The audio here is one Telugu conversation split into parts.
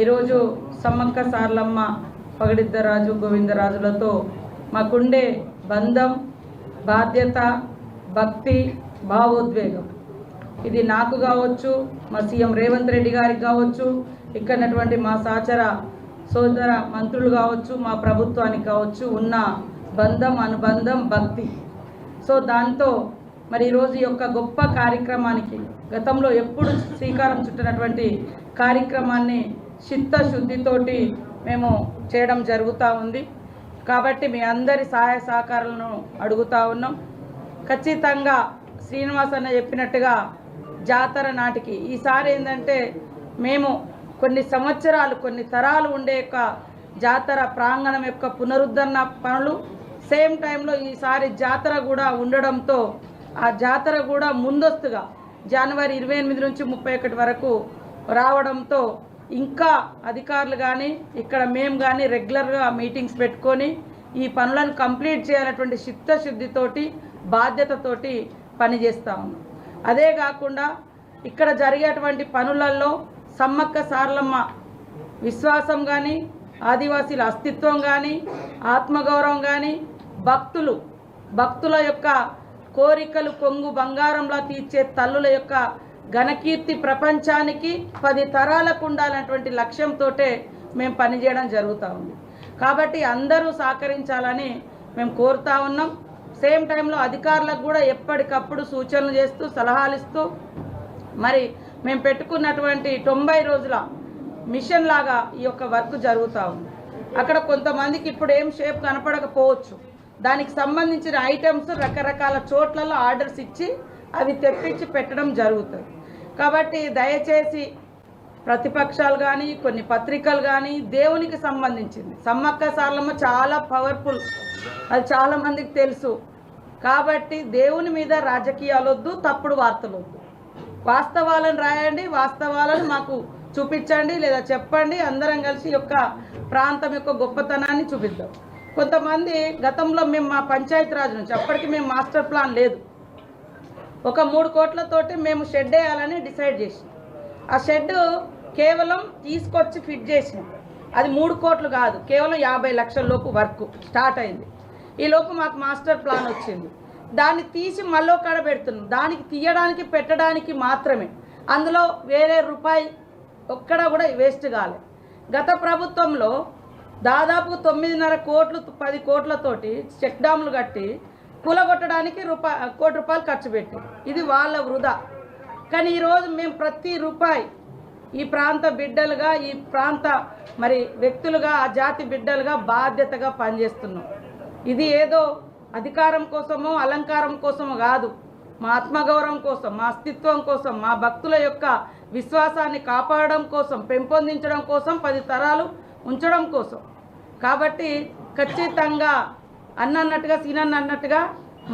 ఈరోజు సమ్మక్క సార్లమ్మ పగడిద్దరాజు గోవిందరాజులతో మాకుండే బంధం బాధ్యత భక్తి భావోద్వేగం. ఇది నాకు కావచ్చు మా సీఎం రేవంత్ రెడ్డి గారికి కావచ్చు ఇక్కడటువంటి మా సహచర సోదర మంత్రులు కావచ్చు మా ప్రభుత్వానికి కావచ్చు ఉన్న బంధం అనుబంధం భక్తి. సో దాంతో మరి ఈరోజు యొక్క గొప్ప కార్యక్రమానికి గతంలో ఎప్పుడు శ్రీకారం చుట్టినటువంటి కార్యక్రమాన్ని చిత్తశుద్ధితోటి మేము చేయడం జరుగుతూ ఉంది. కాబట్టి మీ అందరి సహాయ సహకారాలను అడుగుతా ఉన్నాం. ఖచ్చితంగా శ్రీనివాస్ అన్న చెప్పినట్టుగా జాతర నాటికి ఈసారి ఏంటంటే మేము కొన్ని సంవత్సరాలు కొన్ని తరాలు ఉండే యొక్క జాతర ప్రాంగణం యొక్క పునరుద్ధరణ పనులు సేమ్ టైంలో ఈసారి జాతర కూడా ఉండడంతో ఆ జాతర కూడా ముందస్తుగా జనవరి ఇరవై ఎనిమిది నుంచి ముప్పై ఒకటి వరకు రావడంతో ఇంకా అధికారులు కానీ ఇక్కడ మేము కానీ రెగ్యులర్గా మీటింగ్స్ పెట్టుకొని ఈ పనులను కంప్లీట్ చేయాలన్నటువంటి చిత్తశుద్ధితోటి బాధ్యతతోటి పనిచేస్తా ఉన్నాం. అదే కాకుండా ఇక్కడ జరిగేటువంటి పనులలో సమ్మక్క సారలమ్మ విశ్వాసం కానీ ఆదివాసీల అస్తిత్వం కానీ ఆత్మగౌరవం కానీ భక్తులు భక్తుల యొక్క కోరికలు కొంగు బంగారంలా తీర్చే తల్లుల యొక్క ఘనకీర్తి ప్రపంచానికి పది తరాలకు ఉండాలన్నటువంటి లక్ష్యంతో మేము పనిచేయడం జరుగుతూ ఉంది. కాబట్టి అందరూ సహకరించాలని మేము కోరుతా ఉన్నాం. సేమ్ టైంలో అధికారులకు కూడా ఎప్పటికప్పుడు సూచనలు చేస్తూ సలహాలు ఇస్తూ మరి మేము పెట్టుకున్నటువంటి తొంభై రోజుల మిషన్ లాగా ఈ యొక్క వర్క్ జరుగుతూ ఉంది. అక్కడ కొంతమందికి ఇప్పుడు ఏం షేప్ కనపడకపోవచ్చు. దానికి సంబంధించిన ఐటమ్స్ రకరకాల చోట్లలో ఆర్డర్స్ ఇచ్చి అవి తెప్పించి పెట్టడం జరుగుతుంది. కాబట్టి దయచేసి ప్రతిపక్షాలు కానీ కొన్ని పత్రికలు కానీ దేవునికి సంబంధించింది. సమ్మక్క సార్లమ్మ చాలా పవర్ఫుల్ అది చాలామందికి తెలుసు. కాబట్టి దేవుని మీద రాజకీయాలు వద్దు తప్పుడు వార్తలు వద్దు. వాస్తవాలను రాయండి వాస్తవాలను మాకు చూపించండి లేదా చెప్పండి. అందరం కలిసి యొక్క ప్రాంతం యొక్క గొప్పతనాన్ని చూపిద్దాం. కొంతమంది గతంలో మేము మా పంచాయతీరాజ్ నుంచి అప్పటికి మేము మాస్టర్ ప్లాన్ లేదు. ఒక మూడు కోట్లతోటి మేము షెడ్ వేయాలని డిసైడ్ చేసినాం. ఆ షెడ్ కేవలం తీసుకొచ్చి ఫిట్ చేసినాం. అది మూడు కోట్లు కాదు కేవలం యాభై లక్షల లోపు వర్క్ స్టార్ట్ అయింది. ఈ లోపు మాకు మాస్టర్ ప్లాన్ వచ్చింది. దాన్ని తీసి మళ్ళీ కాడ పెడుతున్నాం. దానికి తీయడానికి పెట్టడానికి మాత్రమే. అందులో వేరే రూపాయి ఒక్కడ కూడా వేస్ట్ కాలే. గత ప్రభుత్వంలో దాదాపు తొమ్మిదిన్నర కోట్లు పది కోట్లతోటి చెక్ డ్యాములు కట్టి కూలగొట్టడానికి రూపా కోటి రూపాయలు ఖర్చు పెట్టి. ఇది వాళ్ళ వృధా. కానీ ఈరోజు మేము ప్రతి రూపాయి ఈ ప్రాంత బిడ్డలుగా ఈ ప్రాంత మరి వ్యక్తులుగా ఆ జాతి బిడ్డలుగా బాధ్యతగా పనిచేస్తున్నాం. ఇది ఏదో అధికారం కోసమో అలంకారం కోసమో కాదు. మా ఆత్మగౌరవం కోసం మా అస్తిత్వం కోసం మా భక్తుల యొక్క విశ్వాసాన్ని కాపాడడం కోసం పెంపొందించడం కోసం పది తరాలు ఉంచడం కోసం. కాబట్టి ఖచ్చితంగా అన్నట్టుగా సీనన్న అన్నట్టుగా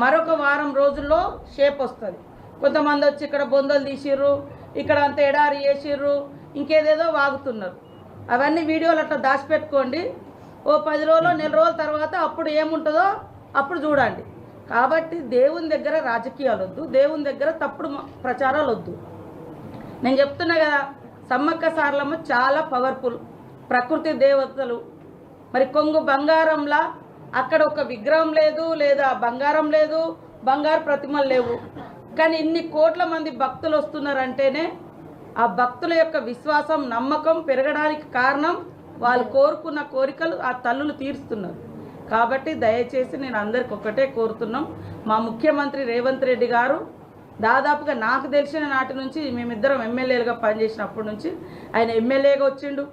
మరొక వారం రోజుల్లో షేప్ వస్తుంది. కొంతమంది వచ్చి ఇక్కడ బొందలు తీసిర్రు ఇక్కడ అంత ఎడారి వేసిర్రు ఇంకేదేదో వాగుతున్నారు. అవన్నీ వీడియోలు అట్లా దాచిపెట్టుకోండి. ఓ పది రోజులు నెల రోజుల తర్వాత అప్పుడు ఏముంటుందో అప్పుడు చూడండి. కాబట్టి దేవుని దగ్గర రాజకీయాలు వద్దు దేవుని దగ్గర తప్పుడు ప్రచారాలు వద్దు నేను చెప్తున్నా కదా సమ్మక్క సార్లమ్మ చాలా పవర్ఫుల్ ప్రకృతి దేవతలు. మరి కొంగు బంగారంలా అక్కడ ఒక విగ్రహం లేదు లేదా బంగారం లేదు బంగారు ప్రతిమలు లేవు. కానీ ఇన్ని కోట్ల మంది భక్తులు వస్తున్నారంటేనే ఆ భక్తుల యొక్క విశ్వాసం నమ్మకం పెరగడానికి కారణం వాళ్ళు కోరుకున్న కోరికలు ఆ తల్లులు తీరుస్తున్నారు. కాబట్టి దయచేసి నేను అందరికి ఒక్కటే కోరుతున్నాం. మా ముఖ్యమంత్రి రేవంత్ రెడ్డి గారు దాదాపుగా నాకు తెలిసిన నాటి నుంచి మేమిద్దరం ఎమ్మెల్యేలుగా పనిచేసినప్పటి నుంచి ఆయన ఎమ్మెల్యేగా వచ్చిండు.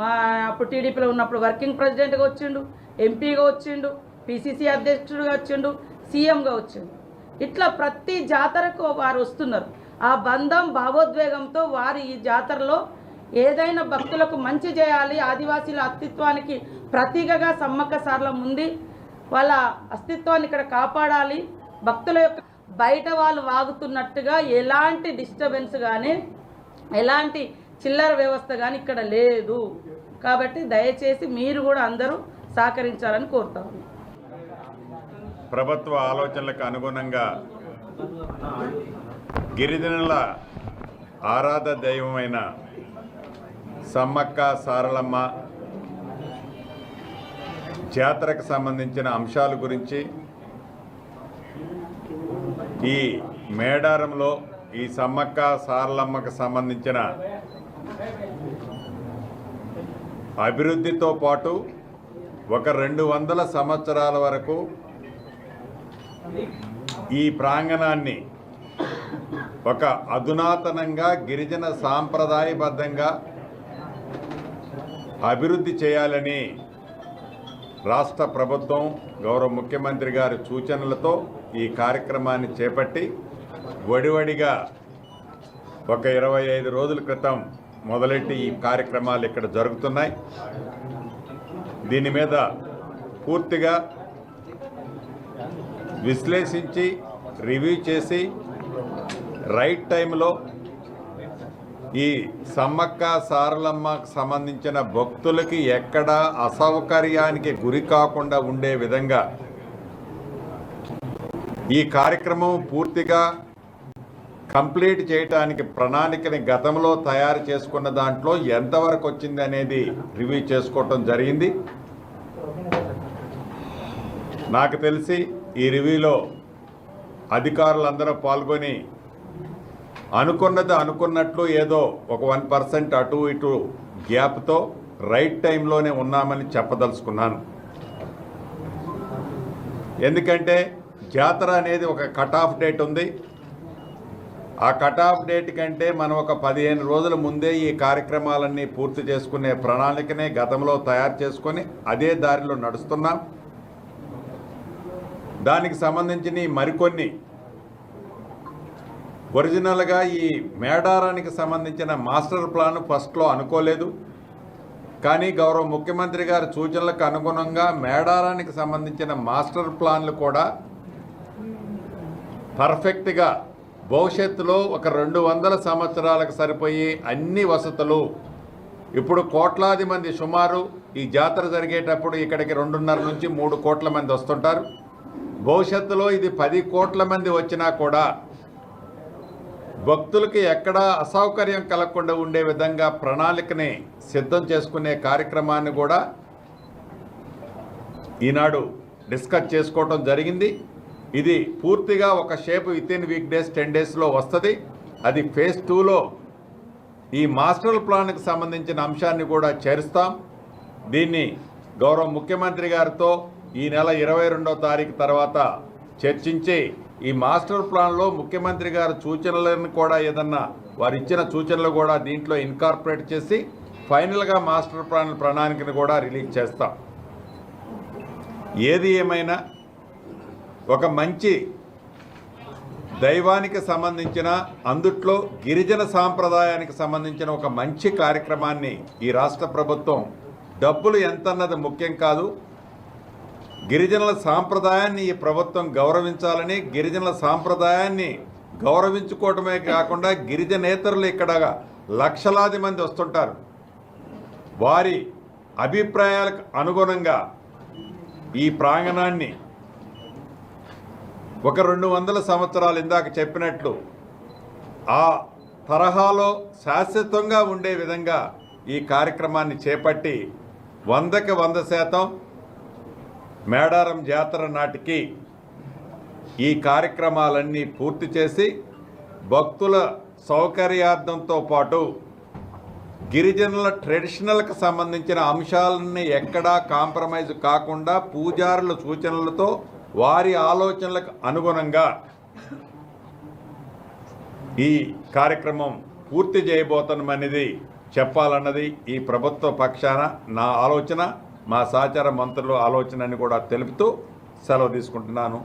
మా అప్పుడు టీడీపీలో ఉన్నప్పుడు వర్కింగ్ ప్రెసిడెంట్గా వచ్చిండు. ఎంపీగా వచ్చిండు పిసిసి అధ్యక్షుడిగా వచ్చిండు సీఎంగా వచ్చిండు. ఇట్లా ప్రతి జాతరకు వారు వస్తున్నారు. ఆ బంధం భావోద్వేగంతో వారు ఈ జాతరలో ఏదైనా భక్తులకు మంచి చేయాలి ఆదివాసీల అస్తిత్వానికి ప్రతీకగా సమ్మక్క సార్లం ఉంది వాళ్ళ అస్తిత్వాన్ని ఇక్కడ కాపాడాలి. భక్తుల యొక్క బయట వాళ్ళు వాగుతున్నట్టుగా ఎలాంటి డిస్టర్బెన్స్ కానీ ఎలాంటి చిల్లర వ్యవస్థ కానీ ఇక్కడ లేదు. కాబట్టి దయచేసి మీరు కూడా అందరూ సహకరించాలని కోరుతాము ప్రభుత్వ ఆలోచనలకు అనుగుణంగా గిరిజనుల ఆరాధ దైవమైన సమ్మక్క సారలమ్మ జాతరకు సంబంధించిన అంశాల గురించి ఈ మేడారంలో ఈ సమ్మక్క సారలమ్మకు సంబంధించిన అభివృద్ధితో పాటు ఒక రెండు వందల సంవత్సరాల వరకు ఈ ప్రాంగణాన్ని ఒక అధునాతనంగా గిరిజన సాంప్రదాయబద్ధంగా అభివృద్ధి చేయాలని రాష్ట్ర ప్రభుత్వం గౌరవ ముఖ్యమంత్రి గారి సూచనలతో ఈ కార్యక్రమాన్ని చేపట్టి వడివడిగా ఒక ఇరవై ఐదు రోజుల క్రితం మొదలెట్టి ఈ కార్యక్రమాలు ఇక్కడ జరుగుతున్నాయి. దీని మీద పూర్తిగా విశ్లేషించి రివ్యూ చేసి రైట్ టైంలో ఈ సమ్మక్క సారలమ్మకు సంబంధించిన భక్తులకి ఎక్కడ అసౌకర్యానికి గురి కాకుండా ఉండే విధంగా ఈ కార్యక్రమం పూర్తిగా కంప్లీట్ చేయటానికి ప్రణాళికని గతంలో తయారు చేసుకున్న దాంట్లో ఎంతవరకు వచ్చింది అనేది రివ్యూ చేసుకోవటం జరిగింది. నాకు తెలిసి ఈ రివ్యూలో అధికారులందరూ పాల్గొని అనుకున్నది అనుకున్నట్లు ఏదో ఒక వన్ పర్సెంట్ అటు ఇటు గ్యాప్తో రైట్ టైంలోనే ఉన్నామని చెప్పదలుచుకున్నాను. ఎందుకంటే జాతర అనేది ఒక కట్ ఆఫ్ డేట్ ఉంది. ఆ కట్ ఆఫ్ డేట్ కంటే మనం ఒక పదిహేను రోజుల ముందే ఈ కార్యక్రమాలన్నీ పూర్తి చేసుకునే ప్రణాళికనే గతంలో తయారు చేసుకొని అదే దారిలో నడుస్తున్నాం. దానికి సంబంధించిన మరికొన్ని. ఒరిజినల్గా ఈ మేడారానికి సంబంధించిన మాస్టర్ ప్లాన్ ఫస్ట్లో అనుకోలేదు. కానీ గౌరవ ముఖ్యమంత్రి గారి సూచనలకు అనుగుణంగా మేడారానికి సంబంధించిన మాస్టర్ ప్లాన్లు కూడా పర్ఫెక్ట్గా భవిష్యత్తులో ఒక రెండు వందల సంవత్సరాలకు సరిపోయే అన్ని వసతులు ఇప్పుడు కోట్లాది మంది సుమారు ఈ జాతర జరిగేటప్పుడు ఇక్కడికి రెండున్నర నుంచి మూడు కోట్ల మంది వస్తుంటారు. భవిష్యత్తులో ఇది పది కోట్ల మంది వచ్చినా కూడా భక్తులకి ఎక్కడా అసౌకర్యం కలగకుండా ఉండే విధంగా ప్రణాళికని సిద్ధం చేసుకునే కార్యక్రమాన్ని కూడా ఈనాడు డిస్కస్ చేసుకోవటం జరిగింది. ఇది పూర్తిగా ఒక shape within week days ten డేస్లో వస్తుంది. అది ఫేజ్ టూలో ఈ మాస్టర్ ప్లాన్కి సంబంధించిన అంశాన్ని కూడా చేరుస్తాం. దీన్ని గౌరవ ముఖ్యమంత్రి గారితో ఈ నెల ఇరవై రెండో తారీఖు తర్వాత చర్చించి ఈ మాస్టర్ ప్లాన్లో ముఖ్యమంత్రి గారి సూచనలను కూడా ఏదన్నా వారు ఇచ్చిన సూచనలు కూడా దీంట్లో ఇన్కార్పొరేట్ చేసి ఫైనల్గా మాస్టర్ ప్లాన్ ప్రణాళికను కూడా రిలీజ్ చేస్తాం. ఏది ఏమైనా ఒక మంచి దైవానికి సంబంధించిన అందుట్లో గిరిజన సాంప్రదాయానికి సంబంధించిన ఒక మంచి కార్యక్రమాన్ని ఈ రాష్ట్ర ప్రభుత్వం డబ్బులు ఎంతన్నది ముఖ్యం కాదు. గిరిజనుల సాంప్రదాయాన్ని ఈ ప్రభుత్వం గౌరవించాలని గిరిజనుల సాంప్రదాయాన్ని గౌరవించుకోవటమే కాకుండా గిరిజనేతరులు ఇక్కడ లక్షలాది మంది వస్తుంటారు. వారి అభిప్రాయాలకు అనుగుణంగా ఈ ప్రాంగణాన్ని ఒక రెండు వందల సంవత్సరాలు ఇందాక చెప్పినట్లు ఆ తరహాలో శాశ్వతంగా ఉండే విధంగా ఈ కార్యక్రమాన్ని చేపట్టి వందకి వంద శాతం మేడారం జాతర నాటికి ఈ కార్యక్రమాలన్నీ పూర్తి చేసి భక్తుల సౌకర్యార్థంతో పాటు గిరిజనుల ట్రెడిషనల్కి సంబంధించిన అంశాలన్నీ ఎక్కడా కాంప్రమైజ్ కాకుండా పూజారుల సూచనలతో వారి ఆలోచనలకు అనుగుణంగా ఈ కార్యక్రమం పూర్తి చేయబోతున్నామనేది చెప్పాలన్నది ఈ ప్రభుత్వ పక్షాన నా ఆలోచన మా సహచార మంత్రుల ఆలోచన అని కూడా తెలుపుతూ సెలవు తీసుకుంటున్నాను.